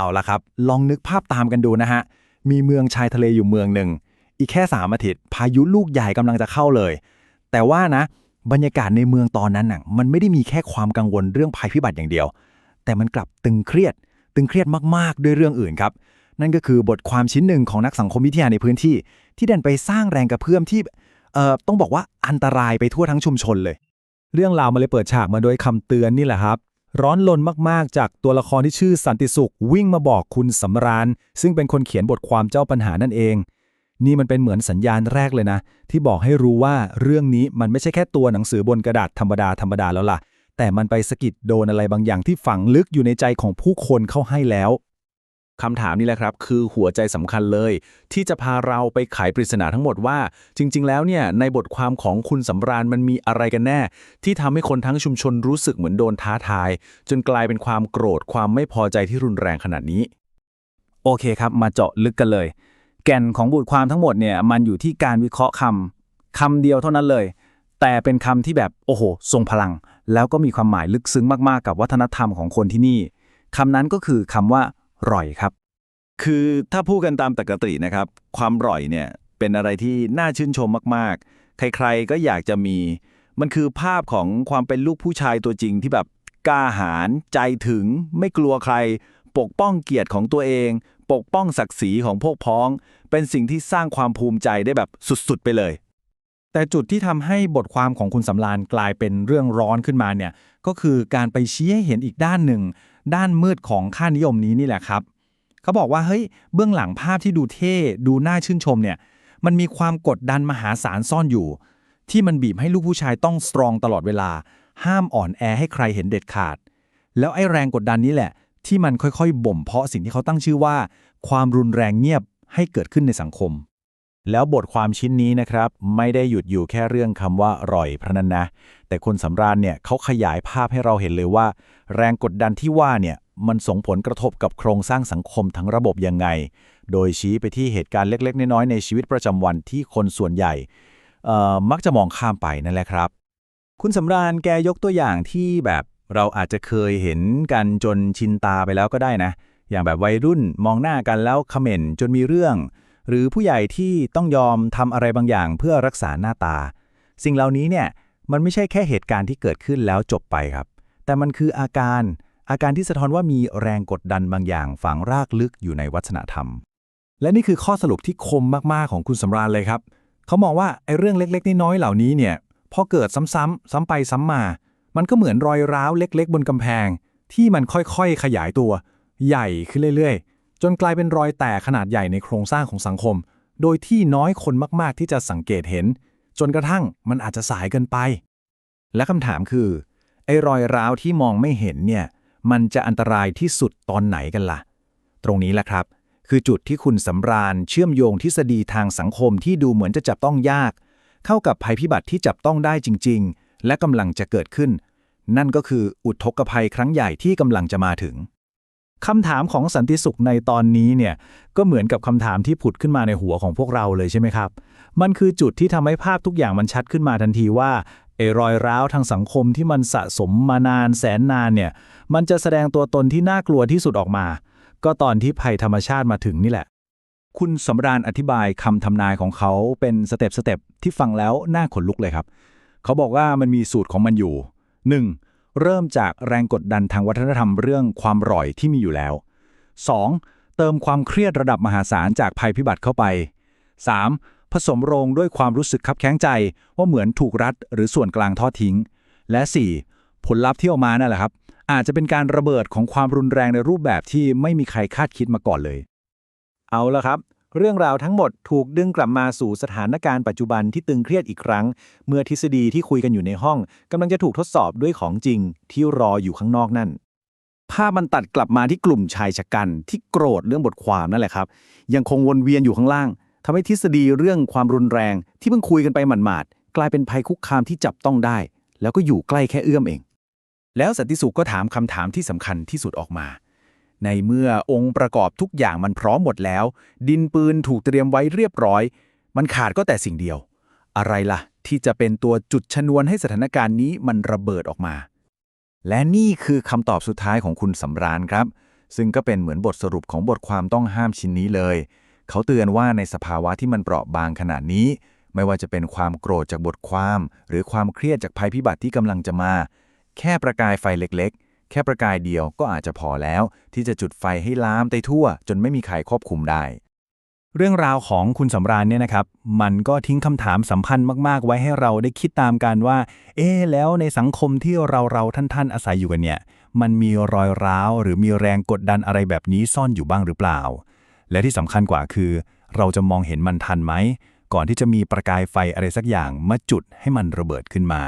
เอาละครับ ลองนึกภาพตามกันดูนะฮะ มีเมืองชายทะเลอยู่เมืองหนึ่ง อีกแค่สามอาทิตย์พายุลูกใหญ่กำลังจะเข้าเลย แต่ว่านะ บรรยากาศในเมืองตอนนั้นน่ะมันไม่ได้มีแค่ความกังวลเรื่องภัยพิบัติอย่างเดียว แต่มันกลับตึงเครียด ตึงเครียดมากๆ ด้วยเรื่องอื่นครับ นั่นก็คือบทความชิ้นหนึ่งของนักสังคมวิทยาในพื้นที่ ที่ดันไปสร้างแรงกระเพื่อมที่เอ่อต้องบอกว่าอันตรายไปทั่วทั้งชุมชนเลย เรื่องราวมันเลยเปิดฉากมาโดยคำเตือนนี่แหละครับ ร้อนลนมากๆ จากตัวละครที่ชื่อสันติสุข วิ่งมาบอกคุณสำราญ ซึ่งเป็นคนเขียนบทความเจ้าปัญหานั่นเอง นี่มันเป็นเหมือนสัญญาณแรกเลยนะ ที่บอกให้รู้ว่าเรื่องนี้มันไม่ใช่แค่ตัวหนังสือบนกระดาษธรรมดาธรรมดาแล้วล่ะ แต่มันไปสะกิดโดนอะไรบางอย่างที่ฝังลึกอยู่ในใจของผู้คนเข้าให้แล้ว คำถามนี่แหละครับ คือหัวใจสำคัญเลย ที่จะพาเราไปไขปริศนาทั้งหมดว่า จริง ๆ แล้วเนี่ยในบทความของคุณสำราญมันมีอะไรกันแน่ ที่ทำให้คนทั้งชุมชนรู้สึกเหมือนโดนท้าทาย จนกลายเป็นความโกรธความไม่พอใจที่รุนแรงขนาดนี้ โอเคครับ มาเจาะลึกกันเลย แก่นของบทความทั้งหมดเนี่ยมันอยู่ที่การวิเคราะห์คำคำเดียวเท่านั้นเลย แต่เป็นคำที่แบบโอ้โห ทรงพลัง แล้วก็มีความหมายลึกซึ้งมากๆ กับวัฒนธรรมของคนที่นี่คำนั้นก็คือคำว่า ร่อยครับ คือถ้าพูดกันตามปกตินะครับ ความร่อยเนี่ยเป็นอะไรที่น่าชื่นชมมากๆ ใครๆก็อยากจะมี มันคือภาพของความเป็นลูกผู้ชายตัวจริงที่แบบกล้าหาญใจถึงไม่กลัวใคร ปกป้องเกียรติของตัวเอง ปกป้องศักดิ์ศรีของพวกพ้อง เป็นสิ่งที่สร้างความภูมิใจได้แบบสุดๆไปเลยแต่จุดที่ทำให้บทความของคุณสำรานกลายเป็นเรื่องร้อนขึ้นมาเนี่ยก็คือการไปชี้ให้เห็นอีกด้านหนึ่ง ด้านมืดของค่านิยมนี้นี่แหละครับ เขาบอกว่าเฮ้ยเบื้องหลังภาพที่ดูเท่ดูน่าชื่นชมเนี่ยมันมีความกดดันมหาศาลซ่อนอยู่ ที่มันบีบให้ลูกผู้ชายต้องสตรองตลอดเวลา ห้ามอ่อนแอให้ใครเห็นเด็ดขาด แล้วไอ้แรงกดดันนี้แหละ ที่มันค่อยๆ บ่มเพาะสิ่งที่เขาตั้งชื่อว่า ความรุนแรงเงียบให้เกิดขึ้นในสังคม แล้วบทความชิ้นนี้นะครับ ไม่ได้หยุดอยู่แค่เรื่องคำว่าร่อยพระนันนะ แต่คนสำราญเนี่ยเขาขยายภาพให้เราเห็นเลยว่า แรงกดดันที่ว่าเนี่ยมันส่งผลกระทบกับโครงสร้างสังคมทั้งระบบยังไง โดยชี้ไปที่เหตุการณ์เล็ก ๆ น้อยๆในชีวิตประจำวันที่คนส่วนใหญ่เอ่อมักจะมองข้ามไปนั่นแหละครับ คุณสำราญแกยกตัวอย่างที่แบบเราอาจจะเคยเห็นกันจนชินตาไปแล้วก็ได้นะ อย่างแบบวัยรุ่นมองหน้ากันแล้วเขม่นต์จนมีเรื่อง หรือผู้ใหญ่ที่ต้องยอมทำอะไรบางอย่างเพื่อรักษาหน้าตา สิ่งเหล่านี้เนี่ยมันไม่ใช่แค่เหตุการณ์ที่เกิดขึ้นแล้วจบไปครับ แต่มันคืออาการอาการที่สะท้อนว่ามีแรงกดดันบางอย่างฝังรากลึกอยู่ในวัฒนธรรม และนี่คือข้อสรุปที่คมมาก ๆ ของคุณสำราญเลยครับ เขามองว่าไอ้เรื่องเล็ก ๆ น้อย ๆ เหล่านี้เนี่ยพอเกิดซ้ำๆซ้ำไปซ้ำมา มันก็เหมือนรอยร้าวเล็ก ๆ บนกำแพง ที่มันค่อย ๆ ขยายตัว ใหญ่ขึ้นเรื่อย ๆ จนกลายเป็นรอยแตกขนาดใหญ่ในโครงสร้างของสังคม โดยที่น้อยคนมากๆที่จะสังเกตเห็น จนกระทั่งมันอาจจะสายเกินไป และคำถามคือ ไอ้รอยร้าวที่มองไม่เห็นเนี่ย มันจะอันตรายที่สุดตอนไหนกันล่ะ ตรงนี้แหละครับ คือจุดที่คุณสำราญเชื่อมโยงทฤษฎีทางสังคมที่ดูเหมือนจะจับต้องยาก เข้ากับภัยพิบัติที่จับต้องได้จริง ๆ และกำลังจะเกิดขึ้น นั่นก็คืออุทกภัยครั้งใหญ่ที่กำลังจะมาถึง คำถามของสันติสุขในตอนนี้เนี่ยก็เหมือนกับคำถามที่ผุดขึ้นมาในหัวของพวกเราเลยใช่ไหมครับ มันคือจุดที่ทำให้ภาพทุกอย่างมันชัดขึ้นมาทันทีว่าไอ้รอยร้าวทางสังคมที่มันสะสมมานานแสนนานเนี่ย มันจะแสดงตัวตนที่น่ากลัวที่สุดออกมา ก็ตอนที่ภัยธรรมชาติมาถึงนี่แหละ คุณสำราญอธิบายคำทำนายของเขาเป็นสเต็ปสเต็ปที่ฟังแล้วน่าขนลุกเลยครับ เขาบอกว่ามันมีสูตรของมันอยู่ 1. เริ่มจากแรงกดดันทางวัฒนธรรมเรื่องความร่อยที่มีอยู่แล้ว 2. เติมความเครียดระดับมหาศาลจากภัยพิบัติเข้าไป 3. ผสมโรงด้วยความรู้สึกคับแค้งใจว่าเหมือนถูกรัดหรือส่วนกลางทอดทิ้ง และ 4. ผลลัพธ์ที่ออกมานั่นแหละครับ อาจจะเป็นการระเบิดของความรุนแรงในรูปแบบที่ไม่มีใครคาดคิดมาก่อนเลย เอาละครับ เรื่องราวทั้งหมดถูกดึงกลับมาสู่สถานการณ์ปัจจุบันที่ตึงเครียดอีกครั้ง เมื่อทฤษฎีที่คุยกันอยู่ในห้องกำลังจะถูกทดสอบด้วยของจริงที่รออยู่ข้างนอกนั่น ภาพมันตัดกลับมาที่กลุ่มชายชะกันที่โกรธเรื่องบทความนั่นแหละครับ ยังคงวนเวียนอยู่ข้างล่างทำให้ทฤษฎีเรื่องความรุนแรง ที่เพิ่งคุยกันไปหมาดๆกลายเป็นภัยคุกคามที่จับต้องได้ แล้วก็อยู่ใกล้แค่เอื้อมเอง แล้วสันติสุขก็ถามคำถามที่สำคัญที่สุดออกมา ในเมื่อองค์ประกอบทุกอย่างมันพร้อมหมดแล้ว ดินปืนถูกเตรียมไว้เรียบร้อย มันขาดก็แต่สิ่งเดียว อะไรล่ะ ที่จะเป็นตัวจุดชนวนให้สถานการณ์นี้มันระเบิดออกมา และนี่คือคำตอบสุดท้ายของคุณสำราญครับ ซึ่งก็เป็นเหมือนบทสรุปของบทความต้องห้ามชิ้นนี้เลย เขาเตือนว่าในสภาวะที่มันเปราะบางขนาดนี้ ไม่ว่าจะเป็นความโกรธจากบทความ หรือความเครียดจากภัยพิบัติที่กำลังจะมา แค่ประกายไฟเล็กๆ แค่ประกายเดียวก็อาจจะพอแล้ว ที่จะจุดไฟให้ลามไปทั่ว จนไม่มีใครควบคุมได้ เรื่องราวของคุณสำราญเนี่ยนะครับ มันก็ทิ้งคำถามสำคัญมากๆ ไว้ให้เราได้คิดตามกันว่า เอ๊แล้วในสังคมที่เราเราท่านๆอาศัยอยู่กันเนี่ย มันมีรอยร้าว หรือมีแรงกดดันอะไรแบบนี้ซ่อนอยู่บ้างหรือเปล่า และที่สำคัญกว่าคือ เราจะมองเห็นมันทันไหมก่อนที่จะมีประกายไฟอะไรสักอย่างมาจุดให้มันระเบิดขึ้นมา